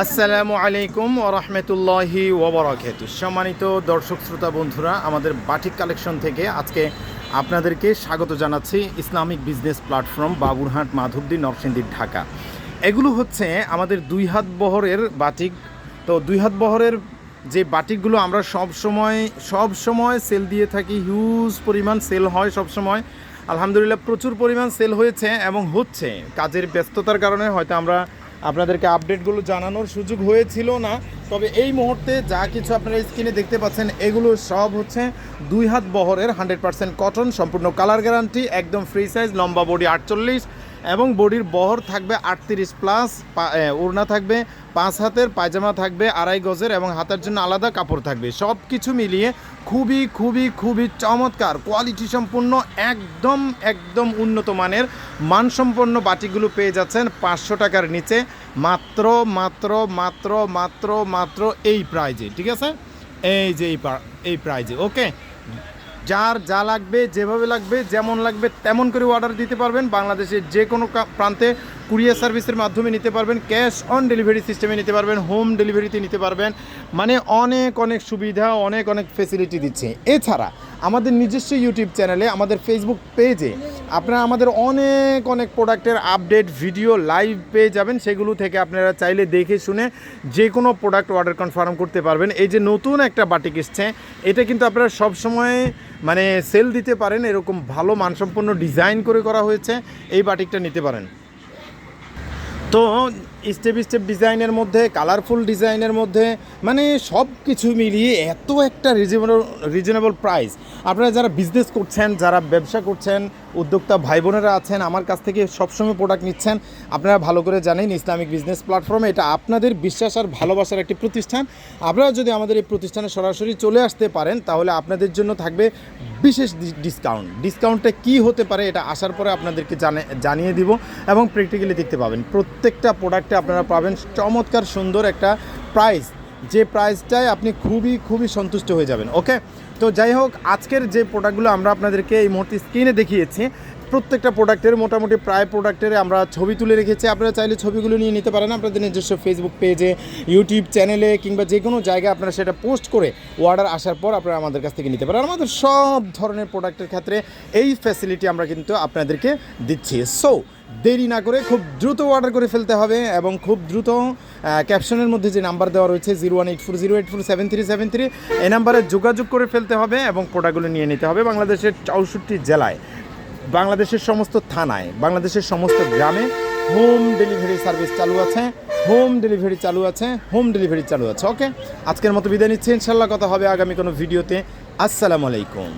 আসসালামু আলাইকুম ওরহমতুল্লাহি ওবরাকাত সম্মানিত দর্শক, শ্রোতা, বন্ধুরা, আমাদের বাটিক কালেকশন থেকে আজকে আপনাদেরকে স্বাগত জানাচ্ছি Islamic business platform Baburhat Madhabdi Narsingdi, Dhaka. এগুলো হচ্ছে আমাদের দুই হাত বহরের বাটিক। তো দুই হাত বহরের যে বাটিকগুলো আমরা সব সময় সব সময় সেল দিয়ে থাকি হিউজ পরিমাণ সেল হয় সব সময়। আলহামদুলিল্লাহ প্রচুর পরিমাণ সেল হয়েছে এবং হচ্ছে। কাজের ব্যস্ততার কারণে হয়তো আমরা আপনাদেরকে আপডেটগুলো জানানোর সুযোগ হয়েছিল না। তবে এই মুহূর্তে যা কিছু আপনারা স্ক্রিনে দেখতে পাচ্ছেন, এগুলো সব হচ্ছে দুই হাত বহরের হান্ড্রেড পার্সেন্ট কটন সম্পূর্ণ কালার গ্যারান্টি একদম ফ্রি সাইজ লম্বা বডি আটচল্লিশ। এবং বডির বহর থাকবে আটত্রিশ প্লাস ওড়না থাকবে, পাঁচ হাতের পায়জামা থাকবে, আড়াই গজের এবং হাতের জন্য আলাদা কাপড় থাকবে। সব কিছু মিলিয়ে খুবই খুবই খুবই চমৎকার। কোয়ালিটি সম্পূর্ণ একদম একদম উন্নত মানের। মানসম্পন্ন বাটিগুলো পেয়ে যাচ্ছেন পাঁচশো টাকার নিচে। মাত্র মাত্র মাত্র মাত্র মাত্র এই প্রাইজে ঠিক আছে? এই যে এই এই প্রাইজে ওকে যার যা লাগবে, যেভাবে লাগবে, যেমন লাগবে, তেমন করে অর্ডার দিতে পারবেন। বাংলাদেশের যে কোনো প্রান্তে কুরিয়ার সার্ভিসের মাধ্যমে নিতে পারবেন, ক্যাশ অন ডেলিভারি সিস্টেমে নিতে পারবেন, হোম ডেলিভারিতে নিতে পারবেন। মানে অনেক অনেক সুবিধা, অনেক অনেক ফেসিলিটি দিচ্ছে। এছাড়া আমাদের নিজস্ব ইউটিউব চ্যানেলে আমাদের ফেসবুক পেজে আপনারা আমাদের অনেক অনেক প্রোডাক্টের আপডেট ভিডিও লাইভ পেয়ে যাবেন। সেগুলো থেকে আপনারা চাইলে দেখে শুনে যে কোনো প্রোডাক্ট অর্ডার কনফার্ম করতে পারবেন। এই যে নতুন একটা বাটিক এসছে এটা কিন্তু আপনারা সবসময় মানে সেল দিতে পারেন। এরকম ভালো মানসম্পন্ন ডিজাইন করে করা হয়েছে। এই বাটিকটা নিতে পারেন। তো স্টেপ স্টেপ ডিজাইনের মধ্যে কালারফুল ডিজাইনের মধ্যে মানে সব কিছু মিলিয়ে এত একটা রিজনেবল রিজনেবল প্রাইস আপনারা যারা বিজনেস করছেন, যারা ব্যবসা করছেন, উদ্যোক্তা ভাই বোনেরা আছেন, আমার কাছ থেকে সবসময় প্রোডাক্ট নিচ্ছেন, আপনারা ভালো করে জানেন ইসলামিক বিজনেস প্ল্যাটফর্মে এটা আপনাদের বিশ্বাস আর ভালোবাসার একটি প্রতিষ্ঠান। আপনারা যদি আমাদের এই প্রতিষ্ঠানে সরাসরি চলে আসতে পারেন, তাহলে আপনাদের জন্য থাকবে বিশেষ ডিসকাউন্ট ডিসকাউন্টটা কি হতে পারে এটা আসার পরে আপনাদেরকে জানে জানিয়ে দিব এবং প্র্যাকটিক্যালি দেখতে পাবেন। প্রত্যেকটা প্রোডাক্টে আপনারা পাবেন চমৎকার সুন্দর একটা প্রাইস যে প্রাইসটায় আপনি খুবই খুবই সন্তুষ্ট হয়ে যাবেন ওকে তো যাই হোক, আজকের যে প্রোডাক্টগুলো আমরা আপনাদেরকে এই মুহূর্তে স্ক্রিনে দেখিয়েছি প্রত্যেকটা প্রোডাক্টের, মোটামুটি প্রায় প্রোডাক্টের আমরা ছবি তুলে রেখেছি। আপনারা চাইলে ছবিগুলো নিয়ে নিতে পারেন। আপনাদের নিজস্ব ফেসবুক পেজে ইউটিউব চ্যানেলে কিংবা যে কোনো জায়গায় আপনারা সেটা পোস্ট করে অর্ডার আসার পর আপনারা আমাদের কাছ থেকে নিতে পারেন। আমাদের সব ধরনের প্রোডাক্টের ক্ষেত্রে এই ফ্যাসিলিটি আমরা কিন্তু আপনাদেরকে দিচ্ছি। সো দেরি না করে খুব দ্রুত অর্ডার করে ফেলতে হবে এবং খুব দ্রুত ক্যাপশনের মধ্যে যে নাম্বার দেওয়া রয়েছে zero one eight four zero eight four seven three seven three এই নাম্বারে যোগাযোগ করে ফেলতে হবে এবং প্রোডাক্টগুলো নিয়ে নিতে হবে বাংলাদেশের চৌষট্টি জেলায়। বাংলাদেশের সমস্ত থানায়, বাংলাদেশের সমস্ত গ্রামে হোম ডেলিভারি সার্ভিস চালু আছে হোম ডেলিভারি চালু আছে হোম ডেলিভারি চালু আছে ওকে আজকের মতো বিদায় নিচ্ছি ইনশাল্লাহ কথা হবে আগামী কোনো ভিডিওতে। আসসালামু আলাইকুম।